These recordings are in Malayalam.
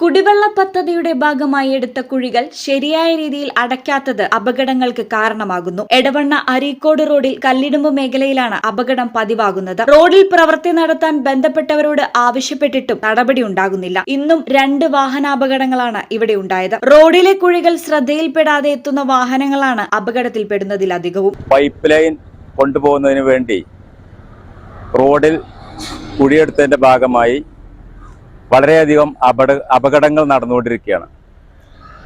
കുടിവെള്ള പദ്ധതിയുടെ ഭാഗമായി എടുത്ത കുഴികൾ ശരിയായ രീതിയിൽ അടയ്ക്കാത്തത് അപകടങ്ങൾക്ക് കാരണമാകുന്നു. എടവണ്ണ അരീക്കോട് റോഡിൽ കല്ലിടുമ്പ് മേഖലയിലാണ് അപകടം പതിവാകുന്നത്. റോഡിൽ പ്രവൃത്തി നടത്താൻ ബന്ധപ്പെട്ടവരോട് ആവശ്യപ്പെട്ടിട്ടും നടപടി ഉണ്ടാകുന്നില്ല. ഇന്നും രണ്ട് വാഹനാപകടങ്ങളാണ് ഇവിടെ ഉണ്ടായത്. റോഡിലെ കുഴികൾ ശ്രദ്ധയിൽപ്പെടാതെ എത്തുന്ന വാഹനങ്ങളാണ് അപകടത്തിൽപ്പെടുന്നതിലധികവും പൈപ്പ് ലൈൻ കൊണ്ടുപോകുന്നതിന് വേണ്ടി റോഡിൽ കുഴിയെടുത്തതിന്റെ ഭാഗമായി വളരെയധികം അപകട അപകടങ്ങൾ നടന്നുകൊണ്ടിരിക്കുകയാണ്.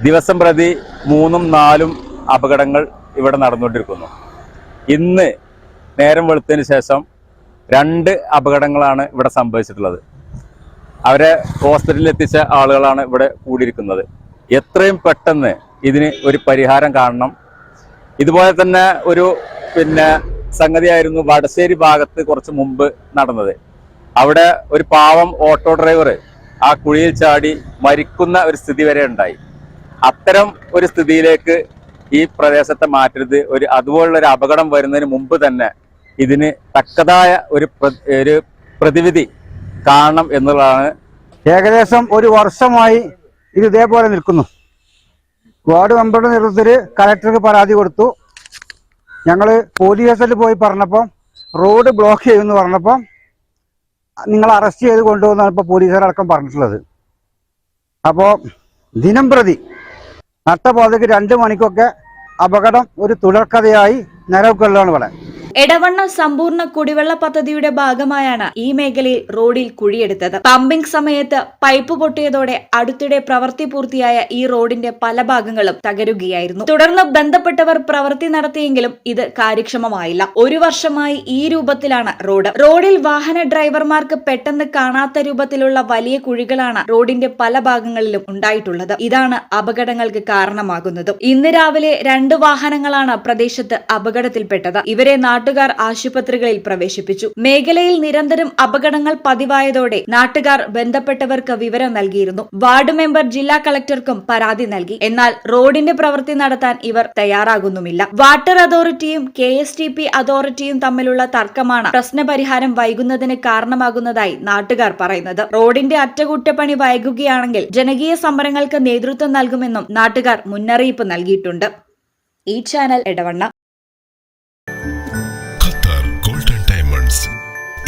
ദിവസം പ്രതി മൂന്നും നാലും അപകടങ്ങൾ ഇവിടെ നടന്നുകൊണ്ടിരിക്കുന്നു. ഇന്ന് നേരം വെളുത്തതിന് ശേഷം രണ്ട് അപകടങ്ങളാണ് ഇവിടെ സംഭവിച്ചിട്ടുള്ളത്. അവരെ ഹോസ്പിറ്റലിൽ എത്തിച്ച ആളുകളാണ് ഇവിടെ കൂടിയിരിക്കുന്നത്. എത്രയും പെട്ടെന്ന് ഇതിന് ഒരു പരിഹാരം കാണണം. ഇതുപോലെ തന്നെ ഒരു പിന്നെ സംഗതിയായിരുന്നു വടശ്ശേരി ഭാഗത്ത് കുറച്ച് മുമ്പ് നടന്നത്. അവിടെ ഒരു പാവം ഓട്ടോ ഡ്രൈവർ ആ കുഴിയിൽ ചാടി മരിക്കുന്ന ഒരു സ്ഥിതി വരെ ഉണ്ടായി. അത്തരം ഒരു സ്ഥിതിയിലേക്ക് ഈ പ്രദേശത്തെ മാറ്റരുത്. ഒരു അതുപോലുള്ള ഒരു അപകടം വരുന്നതിന് മുമ്പ് തന്നെ ഇതിന് തക്കതായ ഒരു ഒരു പ്രതിവിധി കാണണം എന്നുള്ളതാണ് ഏകദേശം ഒരു വർഷമായി ഇത് ഇതേപോലെ നിൽക്കുന്നു. വാർഡ് മെമ്പറുടെ നേതൃത്വത്തിൽ കലക്ടർക്ക് പരാതി കൊടുത്തു. ഞങ്ങൾ പോലീസ് പോയി പറഞ്ഞപ്പം റോഡ് ബ്ലോക്ക് ചെയ്യുമെന്ന് പറഞ്ഞപ്പോൾ നിങ്ങൾ അറസ്റ്റ് ചെയ്ത് കൊണ്ടുപോകുന്നതാണ് ഇപ്പോൾ പോലീസുകാരടക്കം പറഞ്ഞിട്ടുള്ളത്. അപ്പോൾ ദിനം പ്രതി നട്ടപാതയ്ക്ക് രണ്ട് മണിക്കൊക്കെ അപകടം ഒരു തുടർക്കഥയായി നിലകൊള്ളുകയാണ് ഇവിടെ എടവണ്ണ സമ്പൂർണ കുടിവെള്ള പദ്ധതിയുടെ ഭാഗമായാണ് ഈ മേഖലയിൽ റോഡിൽ കുഴിയെടുത്തത്. പമ്പിംഗ് സമയത്ത് പൈപ്പ് പൊട്ടിയതോടെ അടുത്തിടെ പ്രവൃത്തി പൂർത്തിയായ ഈ റോഡിന്റെ പല ഭാഗങ്ങളും തകരുകയായിരുന്നു. തുടർന്ന് ബന്ധപ്പെട്ടവർ പ്രവൃത്തി നടത്തിയെങ്കിലും ഇത് കാര്യക്ഷമമായില്ല. ഒരു വർഷമായി ഈ രൂപത്തിലാണ് റോഡ്. റോഡിൽ വാഹന ഡ്രൈവർമാർക്ക് പെട്ടെന്ന് കാണാത്ത രൂപത്തിലുള്ള വലിയ കുഴികളാണ് റോഡിന്റെ പല ഭാഗങ്ങളിലും ഉണ്ടായിട്ടുള്ളത്. ഇതാണ് അപകടങ്ങൾക്ക് കാരണമാകുന്നതും. ഇന്ന് രാവിലെ രണ്ട് വാഹനങ്ങളാണ് പ്രദേശത്ത് അപകടത്തിൽപ്പെട്ടത്. ഇവരെ നാട്ടുകാർ ആശുപത്രികളിൽ പ്രവേശിപ്പിച്ചു. മേഖലയിൽ നിരന്തരം അപകടങ്ങൾ പതിവായതോടെ നാട്ടുകാർ ബന്ധപ്പെട്ടവർക്ക് വിവരം നൽകിയിരുന്നു. വാർഡ് മെമ്പർ ജില്ലാ കളക്ടർക്കും പരാതി നൽകി. എന്നാൽ റോഡിന്റെ പ്രവൃത്തി നടത്താൻ ഇവർ തയ്യാറാകുന്നുമില്ല. വാട്ടർ അതോറിറ്റിയും കെ അതോറിറ്റിയും തമ്മിലുള്ള തർക്കമാണ് പ്രശ്നപരിഹാരം വൈകുന്നതിന് കാരണമാകുന്നതായി നാട്ടുകാർ പറയുന്നത്. റോഡിന്റെ അറ്റകുറ്റപ്പണി വൈകുകയാണെങ്കിൽ ജനകീയ സമരങ്ങൾക്ക് നേതൃത്വം നൽകുമെന്നും നാട്ടുകാർ മുന്നറിയിപ്പ് നൽകിയിട്ടുണ്ട്. ഈ channel Edavanna